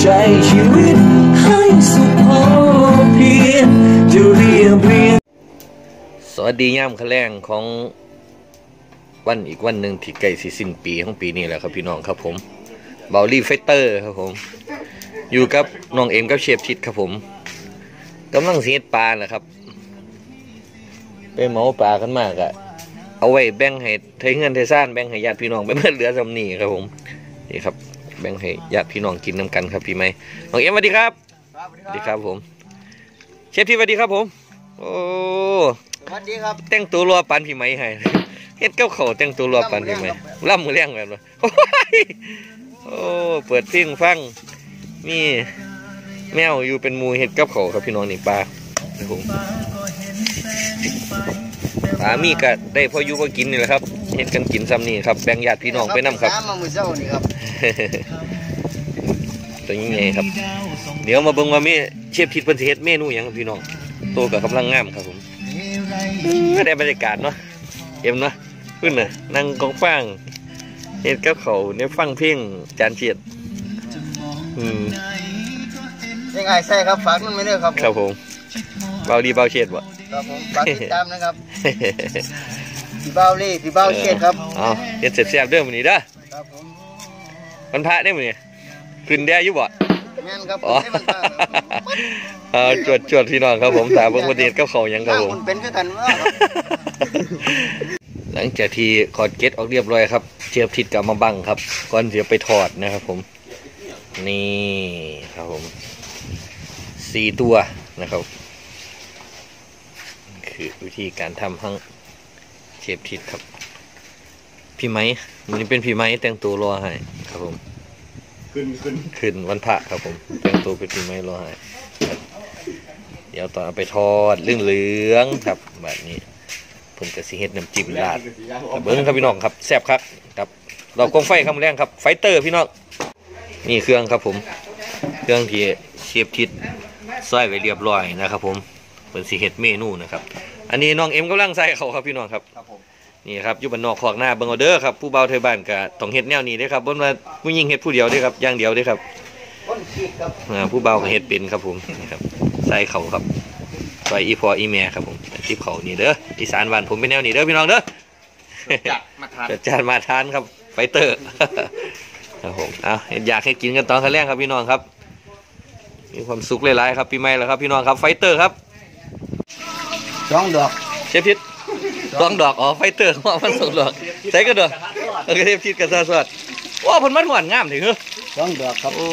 ใช้ชีวิตให้สุขพอเพียงจะเรียบเรียงสวัสดีย่ามคะแรงของวันอีกวันหนึ่งที่ใกล้สิสิ้นปีของปีนี้แหละครับพี่น้องครับผมเบลลี่ไฟเตอร์ครับผม อยู่กับน้องเอ็มกับเชฟชิดครับผมกำลังเสียดปลาแหละครับ ไปเหมาปลากันมากอะเอาไว้แบ่งให้ไทยเงินไทยซ่านแบ่งให้ญาติพี่น้องไปเมื่อเหลือสำนีครับผมนี่ครับ แบ่งให้ญาติพี่น้องกินน้ำกันครับพี่ไหมน้องเอ็มสวัสดีครับสวัสดีครับผมเชฟที่สวัสดีครับผม โอ้สวัสดีครับแต่งตัวรอปันพี่ไหมให้เฮ็ดเก้าเขาวแต่งตัวรอปันพี่ไหมล่ำมือเลี้ยงแบบนั้นโอ้ยโอ้เปิดเพลงฟังนี่แมวอยู่เป็นหมูเฮ็ดกับเขาวครับพี่น้องนี่ปลาครับผมปลามีก็ได้พออยู่พอกินนี่แหละครับเฮ็ดกันกินซ้ำนี่ครับแบ่งญาติพี่น้องไปนํครับน้ำมามือเช้านี่ครับตัวนี้ไงครับ เดี๋ยวมาเบิ่งว่ามีเชฟทิดเพิ่นสิเฮ็ดเมนูหยังครับพี่น้องโตวก็กำลังงามครับผมก็ได้บรรยากาศเนาะเอ็มเนาะขึ้นน่ะนั่งกองฟางเฮ็ดกับเขาวเนี่ยฟังเพลงจานเฉียดอืมยังไงใช่ครับฝากนั่นไม่ได้อครับผมครับผมเบาดีเบาเฉียดบ่ครับผมฝากติดตามนะครับ พี่เบ้าเล่พี่เบ้าเชษครับเอาเฮ็ดเสร็จแซ่บๆเด้อมื้อนี้เด้อครับผมวันพระได้อมื้อนี้ขึ้นได้อยู่บ่แม่นครับผอ๋อมให้มันมาครับเอาจวดจวดพี่น้องครับผมตามเบิ่งประเทศกับเขาวหยังครับข้างผมมันเป็นคือกันว่าครับหลังจากที่ขอดเก็ตออกเรียบร้อยครับเชียบทิศกลับมาบังครับก่อนจะไปถอดนะครับผม นี่ครับผมสี่ตัวนะครับ คือวิธีการทำทั้ง เชฟทิศครับ พี่ไม้มันนี้เป็นพี่ไม้แต่งตัวรอให้ครับผม ขึ้นขึ้นขึ้นวันพระครับผม แต่งตัวเป็นพี่ไม้รอให้ครับเดี๋ยวตอนเอาไปทอดเรื่องเหลืองๆครับแบบนี้เพิ่นกระสิเฮ็ดน้ำจิ้มราดครับเบิ้งครับพี่น้องครับแซ่บครับครับ เรากองไฟครับแรงครับไฟเตอร์พี่น้องนี่เครื่องครับผม เครื่องที่เชฟทิศซอยไว้เรียบร้อยนะครับผม เป็นสีเห็ดเมนูนะครับ อันนี้น้องเอ็มกำลังใส่เขาครับพี่น้องครับครับผมนี่ครับอยู่บ้านนอกขอกหน้าเบิงเอาเด้อครับผู้เบาเทยบ้านก็ต้องเฮ็ดแนวนี้เด้อครับบ่ว่าผู้หญิงเฮ็ดผู้เดียวเด้อครับอย่างเดียวเด้อครับต้นขีดครับอ่าผู้เบาก็เฮ็ดเป็นครับผมนี่ครับใส่เขาครับซอยอีพออีแม่ครับผมทิปเขานี่เด้ออีสานบ้านผมเป็นแนวนี้เด้อพี่น้องเด้อจัดมาทานจัดจานมาทานครับไฟเตอร์ครับผมเอาเห็นอยากให้กินกันตอนคันแรกครับพี่น้องครับ มีความสุขหลายๆครับพี่ไม่แล้วครับพี่น้องครับไฟเตอร์ครับ สองดอกเชฟพิษสองดอกอ๋อไฟเตอร์ว่ามันสองดอกใส่ก็ดอกโอเคเชฟพิษกับซาสวัสดว้าผลมันหวานงามถึงเหรอสองดอกครับโอ้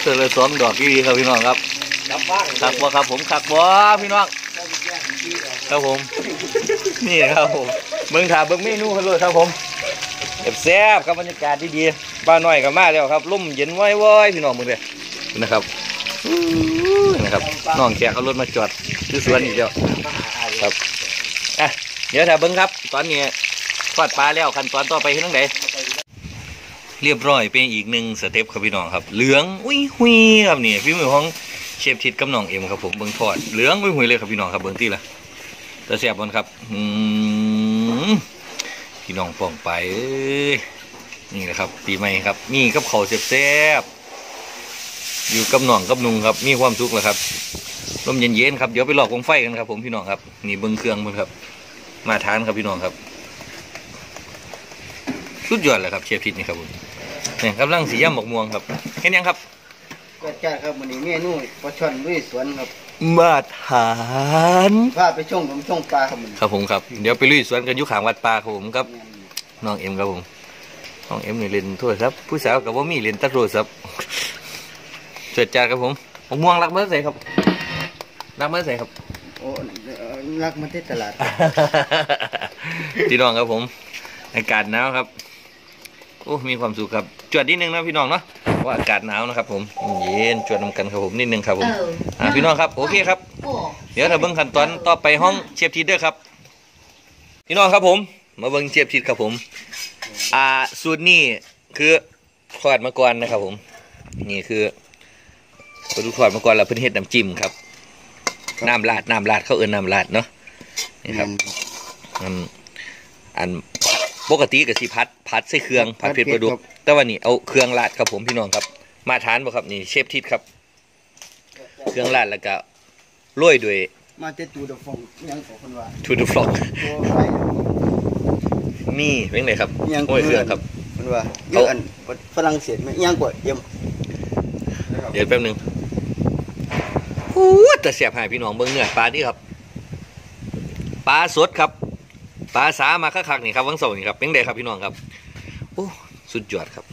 เสือเลยสองดอกดีครับพี่น้องครับกลับบ้านขักบ่ครับผมขักบ่พี่น้องครับผม นี่ครับผมเบิ่งถาเบิ่งเมนูกันเลยครับผมแซ่บๆครับบรรยากาศดีๆบ้านน้อยก็มาแล้วครับลมเย็นว้อยๆพี่น้องมึงเลยนะครับอู้ นะครับน้องแขกเอารถมาจอดที่สวนอีกแล้วครับอะเดี๋ยวถ้าเบิ่งครับ ตอนนี้ทอดปลาแล้วขั้นตอนต่อไปคือทางใดเรียบร้อยเป็นอีกหนึ่งสเต็ปครับพี่น้องครับ เหลืองอุ้ยหุยครับนี่พี่มือของเชฟทิดกับน้องเอ็มครับผมเบิ่งทอดเหลืองอุ้ยหุยเลยครับพี่น้องครับเบิ่งที่ละจะแซ่บบนครับอืมพี่น้องป้องไปนี่แหละครับปีใหม่ครับนี่กับเขาวแซ่บ อยู่กับน้องกับนุงครับ มีความสุขแล้วครับลมเย็นๆครับ เดี๋ยวไปหลอกกองไฟกันครับ ผมพี่น้องครับ นี่เบิ่งเครื่องมันครับ มาทานครับพี่น้องครับ สุดยอดเลยครับเชฟทิดนี่ครับผมเนี่ยกำลังสีย่ำหมกม่วงครับเห็นยังครับก็จ้าครับวันนี้เมนูปลาช่อนลุยสวนครับ มาทานพาไปช่องผมช่องปลาครับมันครับผมครับ เดี๋ยวไปลุยสวนกันอยุขางวัดป่าครับผมครับน้องเอ็มครับผมน้องเอ็มนี่เล่นโทรศัพท์ผู้สาวกับว่ามีเล่นแตัโทรศัพท์ เจิดจานครับผมหมกม่วงรักเมื่อใส่ครับ รักเมื่อใส่ครับ โอ้เอ่อรักมาที่ตลาด พี่น้องครับผม อากาศหนาวครับโอ้มีความสุขครับจวดนิดนึงนะพี่น้องเนาะเพราะอากาศหนาวนะครับผมเย็นจวดนำกันครับผมนิดนึงครับผมอ่าพี่น้องครับโอเคครับ เดี๋ยวถ้าเบิ้งขั้นตอนต่อไปห้องเชฟทีเดอร์ครับ พี่น้องครับผม มาเบิ้งเชฟทีครับผม อ่าสูตรนี้คือทอดมาก่อนนะครับผม นี่คือ ปลาดุกทอดมาก่อนแล้วเพิ่นเฮ็ดน้ำจิ้มครับ น้ำราดน้ำราดเขาเอิ้นน้ำราดเนาะนี่ครับอันอันปกติก็สิพัดพัดใส่เครื่องผัดเผ็ดปลาดุกแต่ว่านี่เอาเครื่องราดครับผมพี่น้องครับ มาทานบ่ครับนี่เชฟทิศครับ เครื่องราดแล้วก็โรยด้วยมาเตตูดฟงยังขอคนว่าทูดูฟลอกตัวไฟนี่เป็นไงครับยังโอ้ยเครื่องครับคนว่าเยอะอันฝรั่งเศสไหมยังกว่าเยี่ยมเดี๋ยวแป๊บหนึง โอ้แต่เสียบหายพี่น้องเบิ่งเนื้อปลานี่ครับปลาสดครับปลาสามาคักๆนี่ครับวังเสาร์นี่ครับเป็นไงครับพี่น้องครับโอ้สุดยอดครับ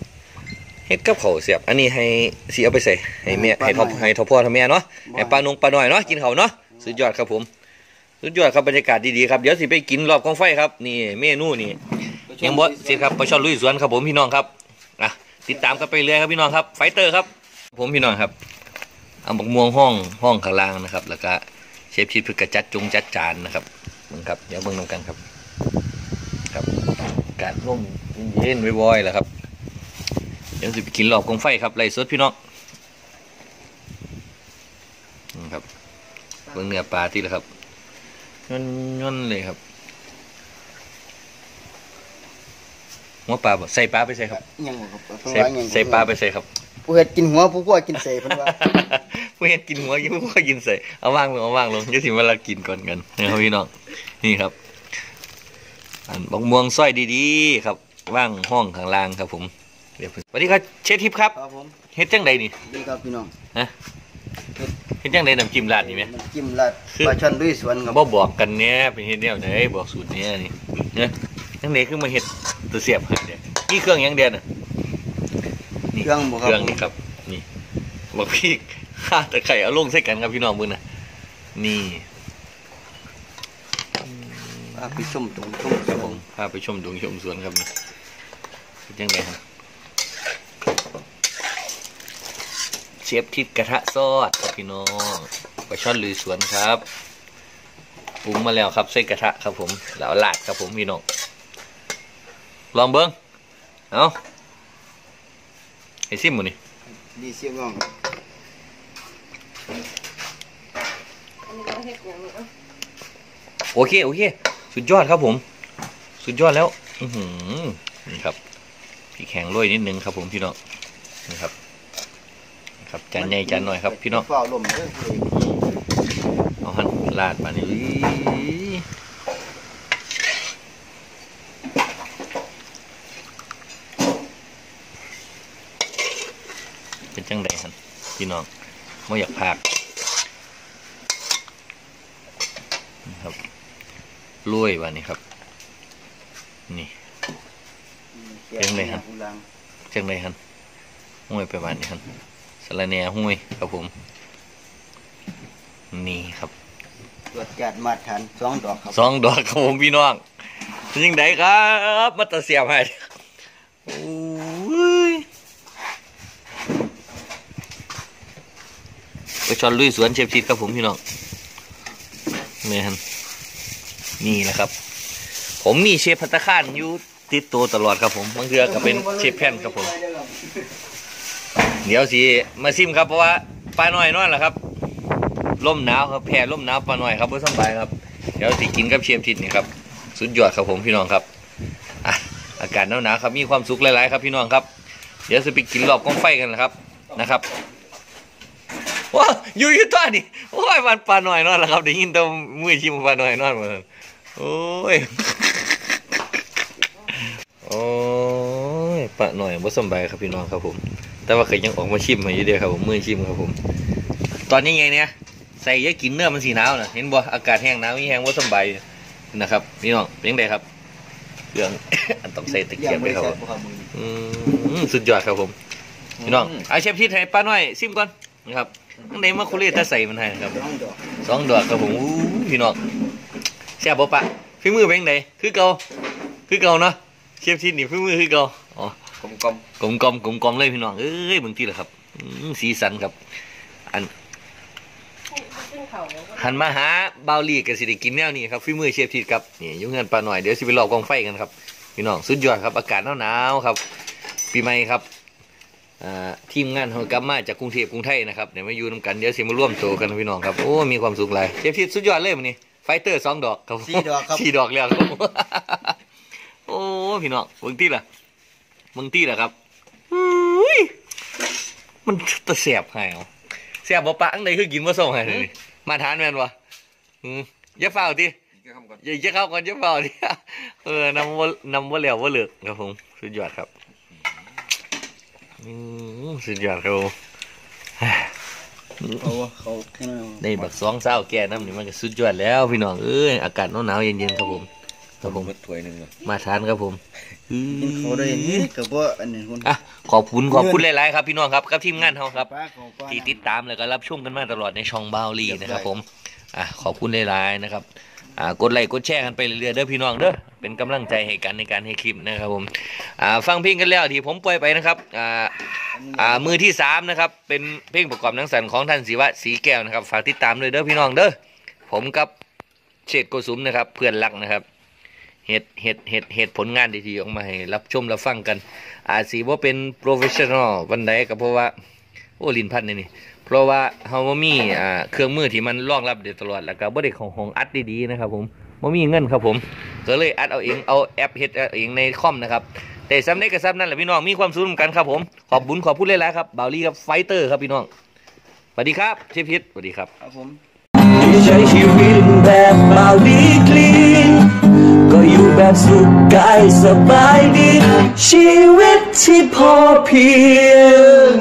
เฮ็ดกับข้าวเสียบอันนี้ให้สิเอาไปใส่ให้แม่ให้ทอให้ทอพ่อทอแม่เนาะให้ปลานงปลาหน่อยเนาะกินข้าวเนาะสุดยอดครับผม สุดยอดครับบรรยากาศดีๆครับเดี๋ยวสิไปกินรอบกองไฟครับนี่เมนูนี่ยังบ่เสร็จครับปลาช่อนลุยสวนครับผมพี่น้องครับอะติดตามกันไปเรื่อยครับพี่น้องครับไฟเตอร์ครับ ผมพี่น้องครับ เอาบักม่วงห้องห้องข้างล่างนะครับ แล้วก็เชฟชิดเพื่อกระจัดจงจัดจานนะครับมึงครับเดี๋ยวเบิ่งนำกันครับ ครับอากาศร่มเย็นๆวอยๆแหละครับ เดี๋ยวสิไปกินรอบกองไฟครับไล่สดพี่น้องนี่ครับเบิ่งเนื้อปลาที่ละครับย่อนๆเลยครับหัวปลาบ่ใส่ปลาไปใส่ครับยังบ่ครับเพิ่นใส่ว่ายังใส่ปลาไปใส่ครับ ผู้เฮ็ดกินหัวผู้กลัวกินเสเพิ่นว่าผู้เห็นกินหัวอยิ้มก็กินใส่เอาว่างลงเอาว่างลงเดี๋ยวถึงเวลากินก่อนกันนะครับพี่น้องนี่ครับ อันบักม่วงสร้อยดีๆ ครับว่างห้องข้างล่างครับ ผมเดี๋ยวสวัสดีครับเชฟทิพย์ครับครับผมเฮ็ดจังใดนี่ดีครับพี่น้องเฮ็ดจังใดน้ำจิ้มราดนี่ไหมน้ำจิ้มราดคือปลาช่อนลุยสวนครับบ่บอกกันเนี้ยเป็นเฮ็ดแนวไหนบอกสูตรเนี้ยนี่เนี่ยจังใดคือมาเฮ็ดตัวเสียบให้เด้นี่เครื่องหยังเดียนน่ะนี่ เครื่องบ่คเครับรื่องนี่ครับ นี่บอกพี่ข้าตะไคร่เอาลงใส่กันครับพี่น้องมือนะนี่อะไปชมตรงชมครับผมพาไปชมดวงชมสวนครับนี่เป็นยังไงครับเชฟทิศกระทะซอดครับพี่น้องปลาช่อนลุยสวนครับปรุงมาแล้วครับใส่กระทะครับผมแล้วเอาลาดครับผมพี่น้องลองเบิ้งเอา ให้ซิมหมดนี่ดีเสียบ้องอันนี้ก็เฮ็ดอย่างนี้เอ้าโอเคโอเค สุดยอดครับผม สุดยอดแล้ว อือหือนี่ครับพี่แข็งโรยนิดนึงครับผมพี่น้องนี่ครับนี่ครับจานใหญ่จานหน่อยครับพี่น้องเฝ้าลมเด้อเอาหันลาดมานี่เป็นจังไดฮัน พี่น้องไม่อยากพากนี่ครับลุยวันนี้ครับ นี่เป็นไงครับจังไดฮันห้วยไปบ้านนี่ฮันสะระแหน่ห้วยครับผม นี่ครับตรวจจัดมาตรฐานสองดอกครับสองดอกครับผมพี่น้องยิงไดครับมาตะเสียบให้โอ้ย ไปชอนลุยสวนเชฟชิดครับผมพี่น้องนี่ฮันนี่แหละครับ ผมมีเชฟพัตคารอยู่ติดตัวตลอดครับผมบางเทือก็เป็นเชฟแผ่นครับผม เดี๋ยวสิมาซิมครับเพราะว่าปลาหน่อยนอนแหละครับล่มหนาวครับแพร่ล่มหนาวปลาหน่อยครับเพื่อสบายครับเดี๋ยวสิกินกับเชียมทิศนี่ครับสุดยอดครับผมพี่น้องครับอะอากาศหนาวนาวๆครับมีความสุขหลายๆครับพี่น้องครับ เดี๋ยวจะไปกินรอบกองไฟกันนะครับนะครับ ว้าอยู่อยู่ตัวนี่โอ้ยมันปลาหน่อยนอนแล้วครับได้ยินแตัวมือชิมปลาหน่อยนอนหมดเลยโอ้ยโอ้ยปลาหน่อยบ่สำบายครับพี่น้องครับผม แต่ว่าเคยยังออกมาชิมมาอยู่เดียวครับผมมือชิมครับผม ตอนนี้ไงเนี่ยใส่ยากินเนื้อมันสีหนาวนะเห็นบ่อากาศแห้งหนาวมีแห้งว่าสำบายนะครับพี่น้องเป็นยังไงครับเรื่องอันต้องใส่ตะเกียบด้วยครับผมอืมสุดยอดครับผมพี่น้องเอาเชฟทิศให้ป้าน้อยซิมก่อน นะครับตั้งแต่มาคุเรตาใส่มันให้นะครับสองดอกสองดอกครับผมอู้พี่น้องแซ่บบ่ปะฝีมือเป็นยังไงคือเก่าคือเก่าเนาะเชฟทิศนี่ฝีมือคือเก่าอ๋อกลมกลมกลมกลมกลมกลมเลยพี่น้องเอ้ยบางทีแหละครับอืมสีสันครับ อันขึ้นเขาแล้วก็หันมาหาเบาลีกับสิได้กินแนวนี้ครับฝีมือเชฟทิศครับนี่อยุ่งเงินปลาหน่อยเดี๋ยวสิไปรอบกองไฟกันครับพี่น้องสุดยอดครับอากาศหนาวๆครับ ปีใหม่ครับอ่า ทีมงานของกลับมาจากกรุงเทพกรุงไทยนะครับเดี๋ยวมาอยู่นำกันเดี๋ยวสิมาร่วมโตกันพี่น้องครับโอ้มีความสุขหลายเชฟทิศสุดยอดเลยมันนี้ไฟเตอร์สองดอกครับสี่ดอกครับสี่ดอกแล้วครับโอ้พี่น้องเบิ่งที่ล่ะเบิ่งที่ล่ะครับอุ้ยมันตะเสียบให้เอาเสียบบ่ปะอังใดคือกินบ่ส่งให้เลยมาทานแม่นบ่อืมอย่าเฝ้าติอย่าอย่าเข้าก่อนอย่าเฝ้าติเออนำบ่นำบ่แล้วบ่เลิกครับผมสุดยอดครับอืม สุดยอดครับผมเขาว่าเขาแค่นั้นในบักสองเศร้าแก่น้ำนี่มันก็สุดยอดแล้วพี่น้องเอ้ยอากาศหนาวๆเย็นๆครับผมครับผมถ้วยหนึ่งเลยมาทานครับผมกินเขาได้นี่กับว่าอันนี้คนอะขอบคุณขอบคุณหลายๆครับพี่น้องครับกับทีมงานเขาครับป้าเขาป้าที่ติดตามแล้วก็รับชมกันมาตลอดในช่องบาวลีนะครับผมอะขอบคุณหลายๆนะครับ อ่ากดไลค์กดแชร์กันไปเรื่อยๆเด้อพี่น้องเด้อเป็นกำลังใจให้กันในการให้คลิปนะครับผมอ่าฟังเพลงกันแล้วที่ผมปล่อยไปนะครับอ่าอ่ามือที่สามนะครับเป็นเพลงประกอบหนังสันของท่านศิวะสีแก้วนะครับฝากติดตามเลยเด้อพี่น้องเด้อผมกับเชษฐ์โกสุมนะครับ เพื่อนรักนะครับเฮ็ดเฮ็ดเฮ็ดเฮ็ดผลงานดีๆออกมาให้รับชมรับฟังกัน อาจสีว่าเป็นโปรเฟชชั่นอลวันใดก็เพราะว่า โอ้ลินพันนี่นี่ เพราะว่าเฮาบ่มีอ่าเครื่องมือที่มันรองรับเดี๋ยวตลอดแล้วก็บ่ได้ของของอัดดีๆนะครับ ผมบ่มีเงินครับผมก็เลยอัดเอาเองเอาแอปเฮ็ดเอาเองในคอมนะครับแต่ซ้ำได้ก็ซ้ำนั่นแหละพี่น้องมีความสุขเหมือนกันครับผมขอบบุญขอบพูดหลายๆครับบาวลี่ครับไฟเตอร์ครับพี่น้องสวัสดีครับเชฟพิษสวัสดีครับครับผมที่ใช้ชีวิตแบบบาลีคลีนก็อยู่แบบสุขกายสบายดี ชีวิตที่พอเพียง